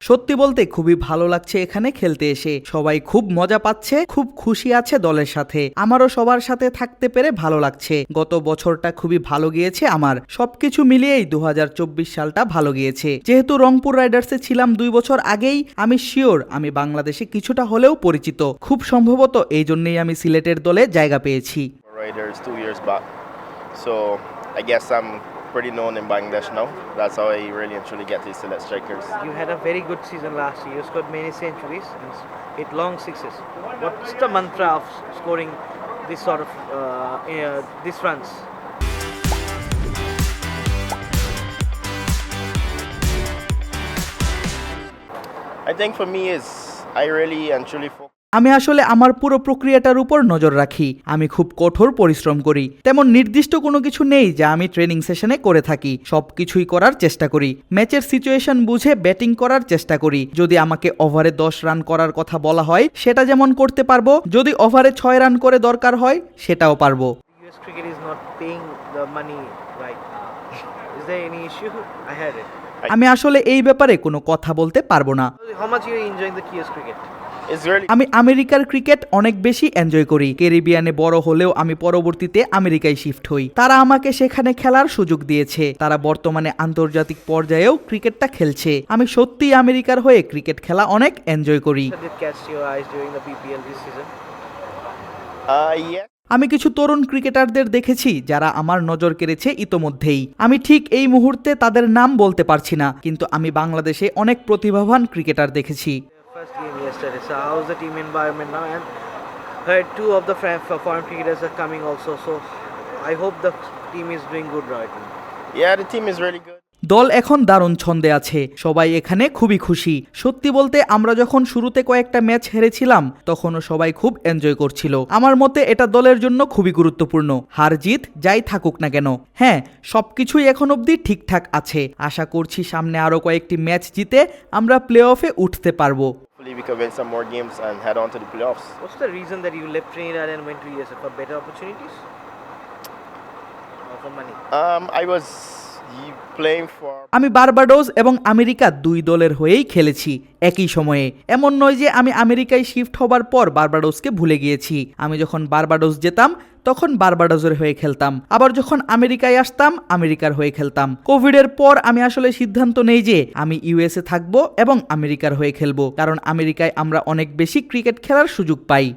সত্যি বলতে খুবই ভালো লাগছে এখানে খেলতে এসে। সবাই খুব মজা পাচ্ছে খুব খুশি আছে দলের সাথে। আমারও সবার সাথে থাকতে পেরে ভালো লাগছে। গত বছরটা খুবই ভালো গিয়েছে আমার। সবকিছু মিলিয়েই দুহাজার চব্বিশ সালটা ভালো গিয়েছে। যেহেতু রংপুর রাইডার্সে ছিলাম দুই বছর আগেই আমি শিওর আমি বাংলাদেশে কিছুটা হলেও পরিচিত। খুব সম্ভবত এই জন্যই আমি সিলেটের দলে জায়গা পেয়েছি। Raiders two years back. So I guess I'm pretty known in Bangladesh now. That's how I really and truly get to select strikers. You had a very good season last year. You scored many centuries and hit long sixes. What's the mantra of scoring this sort of uh, uh, these runs? I think for me is I really and truly focus. আমি আসলে আমার পুরো প্রক্রিয়াটার উপর নজর রাখি। আমি খুব কঠোর পরিশ্রম করি। তেমন নির্দিষ্ট কোনো কিছু নেই যা আমি ট্রেনিং সেশনে করে থাকি। সব কিছুই করার চেষ্টা করি। ম্যাচের সিচুয়েশন বুঝে ব্যাটিং করার চেষ্টা করি। যদি আমাকে ওভারে দশ রান করার কথা বলা হয় সেটা যেমন করতে পারব। যদি ওভারে ছয় রান করে দরকার হয় সেটাও পারব. আমি আসলে এই ব্যাপারে কোনো কথা বলতে পারব না। আমি আমেরিকার ক্রিকেট অনেক বেশি এনজয় করি। ক্যারিবিয়ানে বড় হলেও আমি পরবর্তীতে আমেরিকায় শিফট হই। তারা আমাকে সেখানে খেলার সুযোগ দিয়েছে। তারা বর্তমানে আন্তর্জাতিক পর্যায়েও ক্রিকেটটা খেলছে। আমি সত্যিই আমেরিকার হয়ে ক্রিকেট খেলা অনেক এনজয় করি। Uh. আমি কিছু তরুণ ক্রিকেটারদের দেখেছি যারা আমার নজর কেড়েছে ইতোমধ্যেই। আমি ঠিক এই মুহূর্তে তাদের নাম বলতে পারছি না কিন্তু আমি বাংলাদেশে অনেক প্রতিভাবান ক্রিকেটার দেখেছি। Yesterday. So how's the team environment now? And heard two of the foreign cricketers are coming also. So I hope the team is doing good right now. Yeah, the team is really good. দল এখন দারুণ ছন্দে আছে সবাই এখানে খুবই খুশি সত্যি বলতে আমরা যখন শুরুতে কয়েকটা ম্যাচ হেরেছিলাম তখনও সবাই খুব এনজয় করছিল আমার মতে এটা দলের জন্য খুবই গুরুত্বপূর্ণ হার জিত যাই থাকুক না কেন হ্যাঁ সবকিছুই এখন অবধি ঠিকঠাক আছে আশা করছি সামনে আরও কয়েকটি ম্যাচ জিতে আমরা প্লে অফে উঠতে পারব we can win some more games and head on to the playoffs. What's the reason that you left Trinidad and went to USA for better opportunities? Or for money? Um, I was y- playing for আমি Barbados এবং America দুই দলের হয়েই খেলেছি একই সময়ে। এমন নয় যে আমি আমেরিকায় শিফট হবার পর বারবাডোসকে ভুলে গিয়েছি। আমি যখন বারবাডোস যেতাম তখন বারবাডোসের হয়ে খেলতাম। আবার যখন আমেরিকায় আসতাম আমেরিকার হয়ে খেলতাম। কোভিডের পর আমি আসলে সিদ্ধান্ত নেই যে আমি ইউএসএ থাকব এবং আমেরিকার হয়ে খেলব কারণ আমেরিকায় আমরা অনেক বেশি ক্রিকেট খেলার সুযোগ পাই। Uh,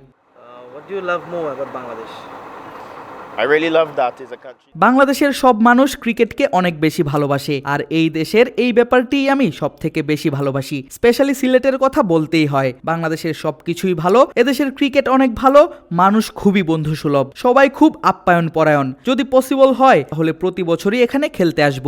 বাংলাদেশের সব মানুষ ক্রিকেটকে অনেক বেশি ভালোবাসে, আর এই দেশের এই ব্যাপারটি আমি সব থেকে বেশি ভালোবাসি। স্পেশালি সিলেটের কথা বলতেই হয়, বাংলাদেশের সব কিছুই ভালো, এদেশের ক্রিকেট অনেক ভালো, মানুষ খুবই বন্ধু সুলভ সবাই খুব আপ্যায়ন পরায়ণ যদি পসিবল হয়, তাহলে প্রতি বছরই এখানে খেলতে আসব.